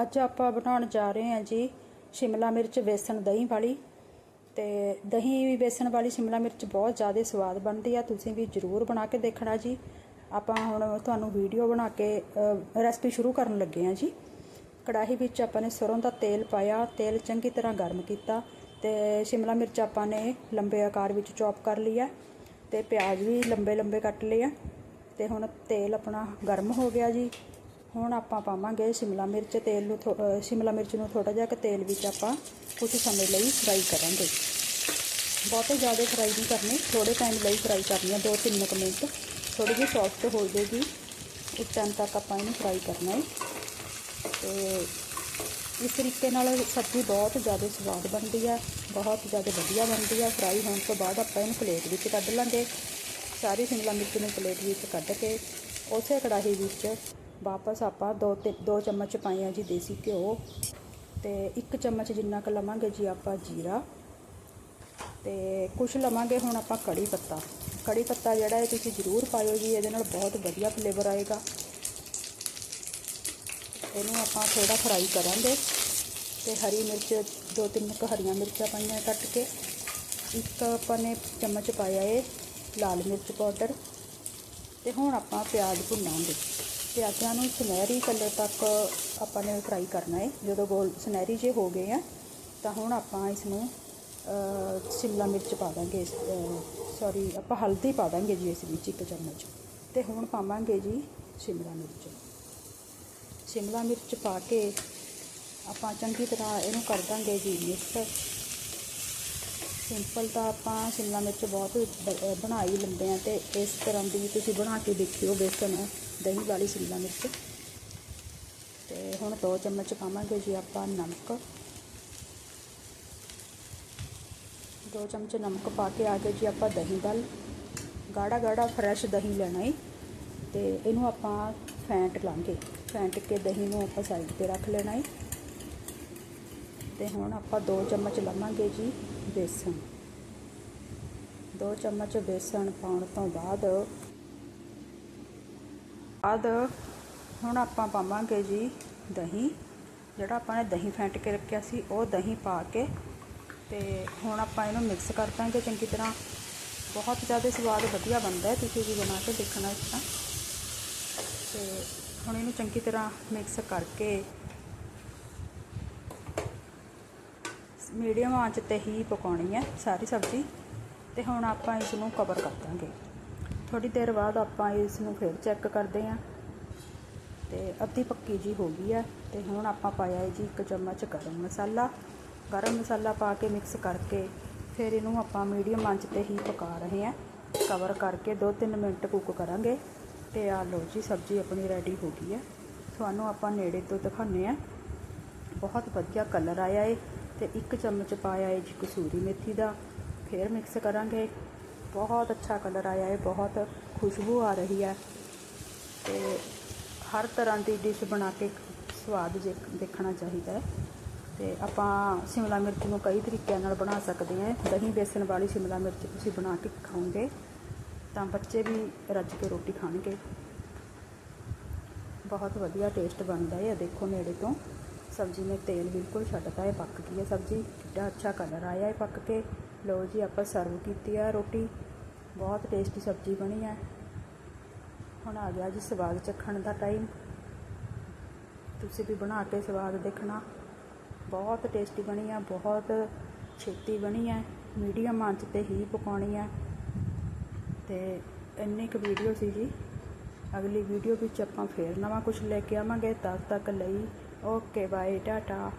ਅੱਜ ਆਪਾਂ ਬਣਾਉਣ ਜਾ ਰਹੇ ਹਾਂ ਜੀ ਸ਼ਿਮਲਾ ਮਿਰਚ ਵੇਸਣ ਦਹੀਂ ਵਾਲੀ। ਤੇ ਦਹੀਂ ਵੇਸਣ ਵਾਲੀ ਸ਼ਿਮਲਾ ਮਿਰਚ ਬਹੁਤ ਜ਼ਿਆਦਾ ਸਵਾਦ ਬਣਦੀ ਆ, ਤੁਸੀਂ ਵੀ ਜਰੂਰ ਬਣਾ ਕੇ ਦੇਖਣਾ ਜੀ। ਆਪਾਂ ਹੁਣ ਤੁਹਾਨੂੰ ਵੀਡੀਓ ਬਣਾ ਕੇ ਰੈਸਪੀ ਸ਼ੁਰੂ ਕਰਨ ਲੱਗੇ ਹਾਂ ਜੀ। ਕੜਾਹੀ ਵਿੱਚ ਆਪਾਂ ਨੇ ਸਰੋਂ ਦਾ ਤੇਲ ਪਾਇਆ, ਤੇਲ ਚੰਗੀ ਤਰ੍ਹਾਂ ਗਰਮ ਕੀਤਾ ਤੇ ਸ਼ਿਮਲਾ ਮਿਰਚ ਆਪਾਂ ਨੇ ਲੰਬੇ ਆਕਾਰ ਵਿੱਚ ਚੌਪ ਕਰ ਲਿਆ ਤੇ ਪਿਆਜ਼ ਵੀ ਲੰਬੇ ਲੰਬੇ ਕੱਟ ਲਏ ਆ ਤੇ ਹੁਣ ਤੇਲ ਆਪਣਾ ਗਰਮ ਹੋ ਗਿਆ ਜੀ। ਹੁਣ ਆਪਾਂ ਪਾਵਾਂਗੇ ਸ਼ਿਮਲਾ ਮਿਰਚ ਤੇਲ ਨੂੰ ਥੋ- ਸ਼ਿਮਲਾ ਮਿਰਚ ਨੂੰ ਥੋੜਾ ਜਿਹਾ ਕਿ ਤੇਲ ਵਿੱਚ ਆਪਾਂ ਕੁਝ ਸਮੇਂ ਲਈ ਫਰਾਈ ਕਰਾਂਗੇ। ਬਹੁਤੇ ਜ਼ਿਆਦਾ ਫਰਾਈ ਨਹੀਂ ਕਰਨੀ ਥੋੜੇ ਟਾਈਮ ਲਈ ਫਰਾਈ ਕਰਨੀ ਹੈ 2-3 ਕੁ ਮਿੰਟ। ਥੋੜੀ ਜਿਹੀ ਸੌਫਟ ਹੋ ਜਾਏਗੀ ਉਸ ਟਾਈਮ ਤੱਕ ਆਪਾਂ ਇਹਨੂੰ ਫਰਾਈ ਕਰਨਾ ਹੈ। ਤੇ ਇਸ ਤਰੀਕੇ ਨਾਲ ਸਬਜ਼ੀ ਬਹੁਤ ਜ਼ਿਆਦਾ ਸਵਾਦ ਬਣਦੀ ਆ, ਬਹੁਤ ਜ਼ਿਆਦਾ ਵਧੀਆ ਬਣਦੀ ਆ। ਫਰਾਈ ਹੋਣ ਤੋਂ ਬਾਅਦ ਆਪਾਂ ਇਹਨੂੰ ਪਲੇਟ ਵਿੱਚ ਕੱਢ ਲਾਂਗੇ। ਸਾਰੀ ਸ਼ਿਮਲਾ ਮਿਰਚ ਨੂੰ ਪਲੇਟ ਵਿੱਚ ਕੱਢ ਕੇ, ਉਸੇ ਕੜਾਹੀ ਵਿੱਚ ਵਾਪਸ ਆਪਾਂ ਦੋ ਤੇ ਦੋ ਚਮਚ ਪਾਈਆਂ ਜੀ ਦੇਸੀ ਘਿਓ ਤੇ ਇੱਕ ਚਮਚ ਜਿੰਨਾ ਕੁ ਲਵਾਂਗੇ ਜੀ ਆਪਾਂ ਜੀਰਾ ਤੇ ਕੁਝ ਲਵਾਂਗੇ ਹੁਣ ਆਪਾਂ ਕੜੀ ਪੱਤਾ। ਕੜੀ ਪੱਤਾ ਜਿਹੜਾ ਹੈ ਤੁਸੀਂ ਜ਼ਰੂਰ ਪਾਇਓ ਜੀ, ਇਹਦੇ ਨਾਲ ਬਹੁਤ ਵਧੀਆ ਫਲੇਵਰ ਆਏਗਾ। ਇਹਨੂੰ ਆਪਾਂ ਥੋੜਾ ਫਰਾਈ ਕਰਾਂਗੇ ਤੇ ਹਰੀ ਮਿਰਚ, ਦੋ ਤਿੰਨ ਕੁ ਹਰੀਆਂ ਮਿਰਚਾਂ ਪਾਈਆਂ ਕੱਟ ਕੇ। ਇੱਕ ਆਪਾਂ ਨੇ ਚਮਚ ਪਾਇਆ ਏ ਲਾਲ ਮਿਰਚ ਪਾਊਡਰ ਤੇ ਹੁਣ ਆਪਾਂ ਪਿਆਜ਼ ਭੁੰਨਾਂਗੇ। ਪਿਆਜ਼ਾਂ ਨੂੰ ਸੁਨਹਿਰੀ ਕਲਰ ਤੱਕ ਆਪਾਂ ਨੇ ਫਰਾਈ ਕਰਨਾ ਹੈ। ਜਦੋਂ ਗੋਲ ਸੁਨਹਿਰੀ ਜੇ ਹੋ ਗਏ ਆ, ਤਾਂ ਹੁਣ ਆਪਾਂ ਇਸ ਨੂੰ ਸ਼ਿਮਲਾ ਮਿਰਚ ਪਾ ਦਾਂਗੇ ਸੌਰੀ ਆਪਾਂ ਹਲਦੀ ਪਾ ਦਾਂਗੇ ਜੀ ਇਸ ਵਿੱਚ ਇੱਕ ਚਮਚ। ਤੇ ਹੁਣ ਪਾਵਾਂਗੇ ਜੀ ਸ਼ਿਮਲਾ ਮਿਰਚ। ਸ਼ਿਮਲਾ ਮਿਰਚ ਪਾ ਕੇ ਆਪਾਂ ਚੰਗੀ ਤਰ੍ਹਾਂ ਇਹਨੂੰ ਕਰ ਦਾਂਗੇ ਜੀ ਮਿਕਸ ਸਿੰਪਲ ਤਾਂ ਆਪਾਂ ਸ਼ਿਮਲਾ ਮਿਰਚ ਬਹੁਤ ਬ- ਬਣਾਈ ਲੈਂਦੇ ਆ ਤੇ ਇਸ ਤਰ੍ਹਾਂ ਦੀ ਤੁਸੀਂ ਬਣਾ ਕੇ ਦੇਖਿਓ ਬੇਸਨ ਦਹੀਂ ਵਾਲੀ ਸ਼ਿਮਲਾ ਮਿਰਚ। ਤੇ ਹੁਣ ਦੋ ਚਮਚ ਪਾਵਾਂਗੇ ਜੀ ਆਪਾਂ ਨਮਕ। ਦੋ ਚਮਚ ਨਮਕ ਪਾ ਕੇ ਆ ਗਏ ਜੀ ਆਪਾਂ ਦਹੀਂ ਵੱਲ। ਗਾੜਾ ਗਾੜਾ ਫਰੈਸ਼ ਦਹੀਂ ਲੈਣਾ ਹੈ ਤੇ ਇਹਨੂੰ ਆਪਾਂ ਫੈਂਟ ਲਾਂਗੇ। ਫੈਂਟ ਕੇ ਦਹੀਂ ਨੂੰ ਆਪਾਂ ਸਾਈਡ ਤੇ ਰੱਖ ਲੈਣਾ ਹੈ ਤੇ ਹੁਣ ਆਪਾਂ ਦੋ ਚਮਚ ਲਵਾਂਗੇ ਜੀ ਬੇਸਣ। ਦੋ ਚਮਚ ਬੇਸਣ ਪਾਉਣ ਤੋਂ ਬਾਅਦ ਬਾਅਦ ਹੁਣ ਆਪਾਂ ਪਾਵਾਂਗੇ ਜੀ ਦਹੀਂ। ਜਿਹੜਾ ਆਪਾਂ ਨੇ ਦਹੀਂ ਫੈਂਟ ਕੇ ਰੱਖਿਆ ਸੀ, ਉਹ ਦਹੀਂ ਪਾ ਕੇ ਤੇ ਹੁਣ ਆਪਾਂ ਇਹਨੂੰ ਮਿਕਸ ਕਰ ਦਾਂਗੇ ਚੰਗੀ ਤਰ੍ਹਾਂ। ਬਹੁਤ ਜ਼ਿਆਦਾ ਸਵਾਦ ਵਧੀਆ ਬਣਦਾ ਹੈ, ਤੁਸੀਂ ਵੀ ਬਣਾ ਕੇ ਦੇਖਣਾ ਇਸ ਤਰ੍ਹਾਂ। ਤੇ ਹੁਣ ਇਹਨੂੰ ਚੰਗੀ ਤਰ੍ਹਾਂ ਮਿਕਸ ਕਰਕੇ ਮੀਡੀਅਮ ਆਂਚ ਤੇ ਹੀ ਪਕਾਉਣੀ ਹੈ ਸਾਰੀ ਸਬਜ਼ੀ ਤੇ ਹੁਣ ਆਪਾਂ ਇਸ ਨੂੰ ਕਵਰ ਕਰ ਦਾਂਗੇ। ਥੋੜੀ ਦੇਰ ਬਾਅਦ ਆਪਾਂ ਇਸ ਨੂੰ ਫਿਰ ਚੈੱਕ ਕਰਦੇ ਹਾਂ ਤੇ ਅੱਧੀ ਪੱਕੀ ਜੀ ਹੋ ਗਈ ਹੈ ਤੇ ਹੁਣ ਆਪਾਂ ਪਾਇਆ ਹੈ ਜੀ ਇੱਕ ਚਮਚ ਗਰਮ ਮਸਾਲਾ। ਗਰਮ ਮਸਾਲਾ ਪਾ ਕੇ ਮਿਕਸ ਕਰਕੇ ਫਿਰ ਇਹਨੂੰ ਆਪਾਂ ਮੀਡੀਅਮ ਆਂਚ ਤੇ ਹੀ ਪਕਾ ਰਹੇ ਹਾਂ। ਕਵਰ ਕਰਕੇ 2-3 ਮਿੰਟ ਕੁੱਕ ਕਰਾਂਗੇ ਤੇ ਆ ਲਓ ਜੀ ਸਬਜ਼ੀ ਆਪਣੀ ਰੈਡੀ ਹੋ ਗਈ ਹੈ। ਤੁਹਾਨੂੰ ਆਪਾਂ ਨੇੜੇ ਤੋਂ ਦਿਖਾਉਂਦੇ ਹਾਂ। ਬਹੁਤ ਵਧੀਆ ਕਲਰ ਆਇਆ ਏ। ਤੇ ਇੱਕ ਚਮਚ ਪਾਇਆ ਏ ਜੀ ਕਸੂਰੀ ਮੇਥੀ ਦਾ। ਫਿਰ ਮਿਕਸ ਕਰਾਂਗੇ। ਬਹੁਤ ਅੱਛਾ ਕਲਰ ਆਇਆ ਏ ਬਹੁਤ ਖੁਸ਼ਬੂ ਆ ਰਹੀ ਹੈ। ਤੇ ਹਰ ਤਰ੍ਹਾਂ ਦੀ ਡਿਸ਼ ਬਣਾ ਕੇ ਸਵਾਦ ਜੇ ਦੇਖਣਾ ਚਾਹੀਦਾ ਹੈ। ਤੇ ਆਪਾਂ ਸ਼ਿਮਲਾ ਮਿਰਚ ਨੂੰ ਕਈ ਤਰੀਕਿਆਂ ਨਾਲ ਬਣਾ ਸਕਦੇ ਹਾਂ। ਦਹੀਂ ਬੇਸਣ ਵਾਲੀ ਸ਼ਿਮਲਾ ਮਿਰਚ ਤੁਸੀਂ ਬਣਾ ਕੇ ਖਾਓਗੇ, ਤਾਂ ਬੱਚੇ ਵੀ ਰੱਜ ਕੇ ਰੋਟੀ ਖਾਣਗੇ। ਬਹੁਤ ਵਧੀਆ ਟੇਸਟ ਬਣਦਾ ਹੈ ਦੇਖੋ ਨੇੜੇ ਤੋਂ। ਸਬਜ਼ੀ ਨੇ ਤੇਲ ਬਿਲਕੁਲ ਛੱਡਤਾ ਹੈ ਪੱਕ ਗਈ ਹੈ। ਸਬਜ਼ੀ ਕਿੱਡਾ ਅੱਛਾ ਕਲਰ ਆਇਆ ਹੈ ਪੱਕ ਕੇ। ਲਓ ਜੀ, ਆਪਾਂ ਸਰਵ ਕੀਤੀ ਆ ਰੋਟੀ। ਬਹੁਤ ਟੇਸਟੀ ਸਬਜ਼ੀ ਬਣੀ ਹੈ। ਹੁਣ ਆ ਗਿਆ ਜੀ ਸਵਾਦ ਚੱਖਣ ਦਾ ਟਾਈਮ ਤੁਸੀਂ ਵੀ ਬਣਾ ਕੇ ਸਵਾਦ ਦੇਖਣਾ। ਬਹੁਤ ਟੇਸਟੀ ਬਣੀ ਆ ਬਹੁਤ ਛੇਤੀ ਬਣੀ ਹੈ। ਮੀਡੀਅਮ ਆਂਚ ਤੇ ਹੀ ਪਕਾਉਣੀ ਹੈ। ਤੇ ਇੰਨੀ ਕੁ ਵੀਡੀਓ ਸੀ ਜੀ ਅਗਲੀ ਵੀਡੀਓ ਵਿੱਚ ਆਪਾਂ ਫੇਰ ਨਵਾਂ ਕੁਝ ਲੈ ਕੇ ਆਵਾਂਗੇ। ਤਦ ਤੱਕ ਲਈ ਓਕੇ ਬਾਏ ਟਾਟਾ